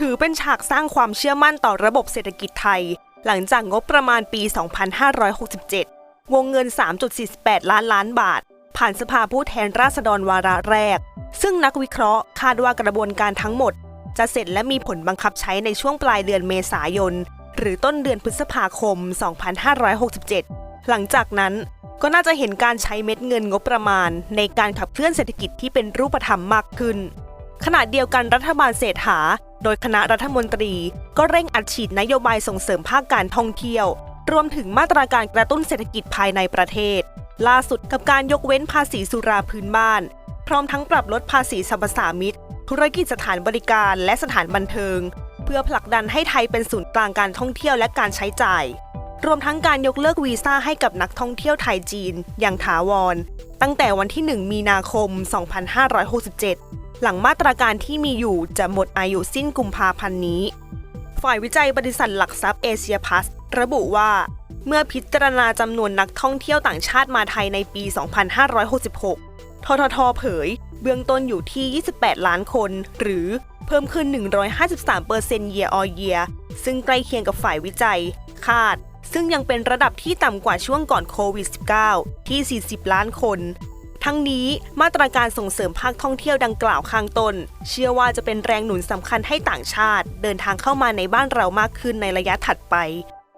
ถือเป็นฉากสร้างความเชื่อมั่นต่อระบบเศรษฐกิจไทย หลังจากงบประมาณปี 2567 วงเงิน 3.48 ล้านล้านบาท ผ่านสภาผู้แทนราษฎรวาระแรก ซึ่งนักวิเคราะห์คาดว่ากระบวนการทั้งหมด จะเสร็จและมีผลบังคับใช้ในช่วงปลายเดือนเมษายน หรือต้นเดือนพฤษภาคม 2567 หลังจากนั้นก็น่าจะเห็นการใช้เม็ดเงินงบประมาณ ในการขับเคลื่อนเศรษฐกิจที่เป็นรูปธรรมมากขึ้น ขณะเดียวกันรัฐบาลเศรษฐา โดยคณะรัฐมนตรีก็เร่งอัดฉีดนโยบายส่งเสริมภาคการท่องเที่ยว รวมถึงมาตราการกระตุ้นเศรษฐกิจภายในประเทศ ล่าสุดกับการยกเว้นภาษีสุราพื้นบ้าน พร้อมทั้งปรับลดภาษีสรรพสามิตธุรกิจสถานบริการและสถานบันเทิง เพื่อผลักดันให้ไทยเป็นศูนย์กลางการท่องเที่ยวและการใช้จ่าย รวมทั้งการยกเลิกวีซ่าให้กับนักท่องเที่ยวไทยจีน อย่างถาวร ตั้งแต่วันที่ 1 มีนาคม 2567 หลังมาตราการที่มีอยู่จะหมดอายุสิ้นกุมภาพันธ์นี้ ฝ่ายวิจัยบริษัทหลักทรัพย์เอเชียพัสระบุว่า เมื่อพิจารณาจำนวนนักท่องเที่ยวต่างชาติมาไทยในปี 2566 ททท เผย เบื้องต้นอยู่ที่ 28 ล้านคน หรือเพิ่มขึ้น 153% year on year ซึ่งใกล้เคียงกับฝ่ายวิจัย คาด ซึ่งยังเป็นระดับที่ต่ำกว่าช่วงก่อนโควิด -19 ที่ 40 ล้านคน ทั้งนี้มาตราการส่งเสริมภาคท่องเที่ยวดังกล่าวข้างต้น เชื่อว่าจะเป็นแรงหนุนสำคัญให้ต่างชาติ เดินทางเข้ามาในบ้านเรามากขึ้นในระยะถัดไป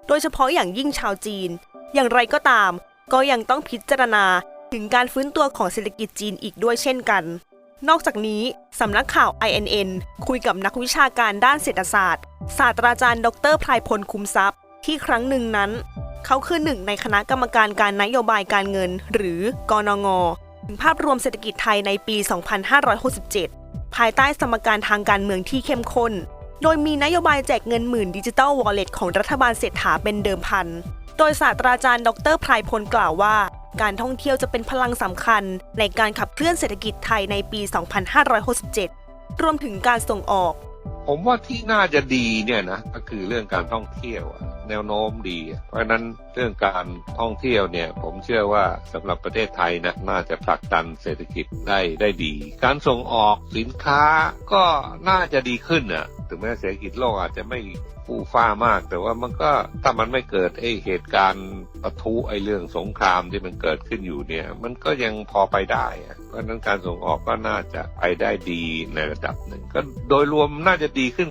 โดยเฉพาะอย่างยิ่งชาวจีน อย่างไรก็ตาม ก็ยังต้องพิจารณาถึงการฟื้นตัวของเศรษฐกิจจีนอีกด้วยเช่นกัน นอกจากนี้ สำนักข่าว INN คุยกับนักวิชาการด้านเศรษฐศาสตร์ ศาสตราจารย์ ดรไพรพลคุมทรัพย์ ที่ครั้งหนึ่งนั้น เขาคือหนึ่งในคณะกรรมการการนโยบายการเงิน หรือกนง ภาพรวมเศรษฐกิจไทยในปี 2567 ภายใต้สมการทางการเมืองที่เข้มข้น โดยมีนโยบายแจกเงินหมื่นดิจิ t a ลวอลเล็ตของรัฐบาลเศรษฐาเป็นเดิมพัน โดยศาสตราจารย์ ดรไพรพลกล่าวว่า การท่องเที่ยวจะเป็นพลังสำคัญในการขับเคลื่อนเศรษฐกิจไทยในปี 2567 รวมถึงการส่งออก ผมว่าที่น่าจะดีเนี่ยนะก็คือเรื่องการท่องเที่ยวอะ แนวโน้มดี เพราะฉะนั้นเรื่องการท่องเที่ยวเนี่ยผมเชื่อว่าสำหรับประเทศไทยนะน่าจะผลักดันเศรษฐกิจได้ได้ดี การส่งออกสินค้าก็น่าจะดีขึ้นอะถึงแม้เศรษฐกิจโลกอาจจะไม่ฟู่ฟ้ามาก แต่ว่ามันก็ถ้ามันไม่เกิดไอเหตุการณ์ปะทุไอเรื่องสงครามที่มันเกิดขึ้นอยู่เนี่ย มันก็ยังพอไปได้เพราะนั้นการส่งออกก็น่าจะไปได้ดีในระดับหนึ่งก็โดยรวมน่าจะดีขึ้น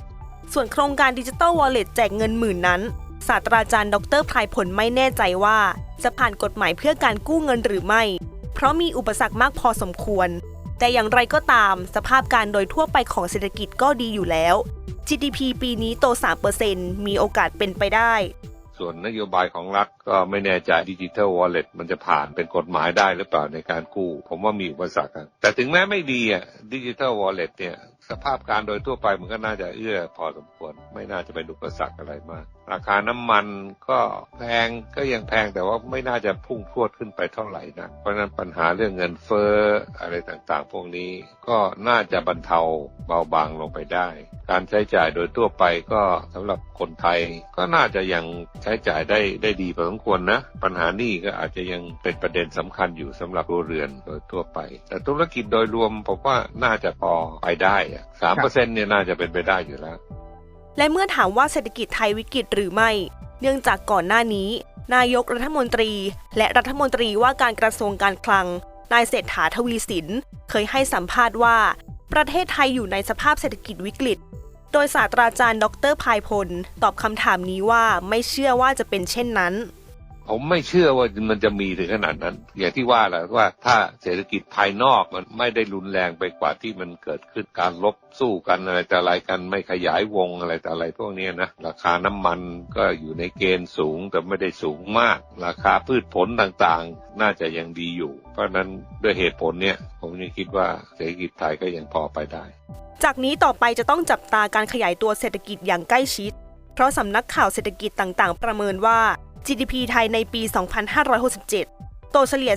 ส่วนโครงการดิจิ t a ลวอลเล็ตแจกเงินหมื่นนั้น ศาสตราจารย์ ดรไพรผลไม่แน่ใจว่าจะผ่านกฎหมายเพื่อการกู้เงินหรือไม่ เพราะมีอุปสรรคมากพอสมควร แต่อย่างไรก็ตาม สภาพการโดยทั่วไปของเศรษฐกิจก็ดีอยู่แล้ว GDP ปีนี้โต 3%มีโอกาสเป็นไปได้ ส่วนนโยบายของรัฐก็ไม่แน่ใจดิจิทัลวอลเล็ตมันจะผ่านเป็นกฎหมายได้หรือเปล่าในการกู้ ผมว่ามีอุปสรรคแต่ถึงแม้ไม่ดีอะดิจิทัลวอลเล็ตเนี่ย สภาพการโดยทั่วไปมันก็น่าจะเอื้อพอสมควร ไม่น่าจะเป็นอุปสรรคอะไรมาก ราคาน้ำมันก็แพงก็ยังแพงแต่ว่าไม่น่าจะพุ่งพรวดขึ้นไปเท่าไหร่นะเพราะฉะนั้นปัญหาเรื่องเงินเฟ้ออะไรต่างๆ พวกนี้ก็น่าจะบรรเทาเบาบางลงไปได้ การใช้จ่ายโดยทั่วไปก็สำหรับคนไทยก็น่าจะยังใช้จ่ายได้ได้ดีพอสมควรนะ ปัญหานี้ก็อาจจะยังเป็นประเด็นสำคัญอยู่สำหรับรัวเรือนโดยทั่วไป แต่ธุรกิจโดยรวมผมว่าน่าจะพอไปได้สามเปอร์เซ็นเนี่ยน่าจะเป็นไปได้อยู่แล้ว และเมื่อถามว่าเศรษฐกิจไทยวิกฤตหรือไม่ เนื่องจากก่อนหน้านี้ นายกรัฐมนตรี และรัฐมนตรีว่าการกระทรวงการคลัง นายเศรษฐาทวีสิน เคยให้สัมภาษณ์ว่า ประเทศไทยอยู่ในสภาพเศรษฐกิจวิกฤต โดยศาสตราจารย์ ดรพายพล ตอบคำถามนี้ว่าไม่เชื่อว่าจะเป็นเช่นนั้น ผมไม่เชื่อว่ามันจะมีถึงขนาดนั้น อย่างที่ว่าแหละว่าถ้าเศรษฐกิจภายนอกมันไม่ได้รุนแรงไปกว่าที่มันเกิดขึ้นการลบสู้กันอะไรแต่อะไรกันไม่ขยายวงอะไรแต่อะไรพวกนี้นะราคาน้ำมันก็อยู่ในเกณฑ์สูงแต่ไม่ได้สูงมาก ราคาพืชผลต่างๆ น่าจะยังดีอยู่ เพราะฉะนั้นด้วยเหตุผลเนี้ยผมยังคิดว่าเศรษฐกิจไทยก็ยังพอไปได้ จากนี้ต่อไปจะต้องจับตาการขยายตัวเศรษฐกิจอย่างใกล้ชิด เพราะสำนักข่าวเศรษฐกิจต่างๆ ประเมินว่า GDP ไทยในปี 2567 โตเฉลี่ย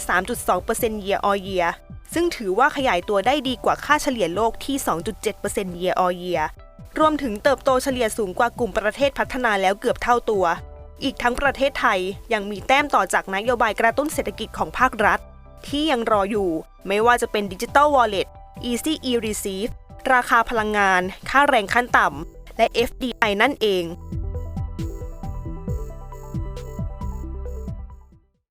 3.2% year on year ซึ่งถือว่าขยายตัวได้ดีกว่าค่าเฉลี่ยโลกที่ 2.7% year on year รวมถึงเติบโตเฉลี่ยสูงกว่ากลุ่มประเทศพัฒนาแล้วเกือบเท่าตัว อีกทั้งประเทศไทยยังมีแต้มต่อจากนโยบายกระตุ้นเศรษฐกิจของภาครัฐ ที่ยังรออยู่ ไม่ว่าจะเป็น Digital Wallet Easy e-Receive ราคาพลังงาน ค่าแรงขั้นต่ำ และ FDI นั่นเอง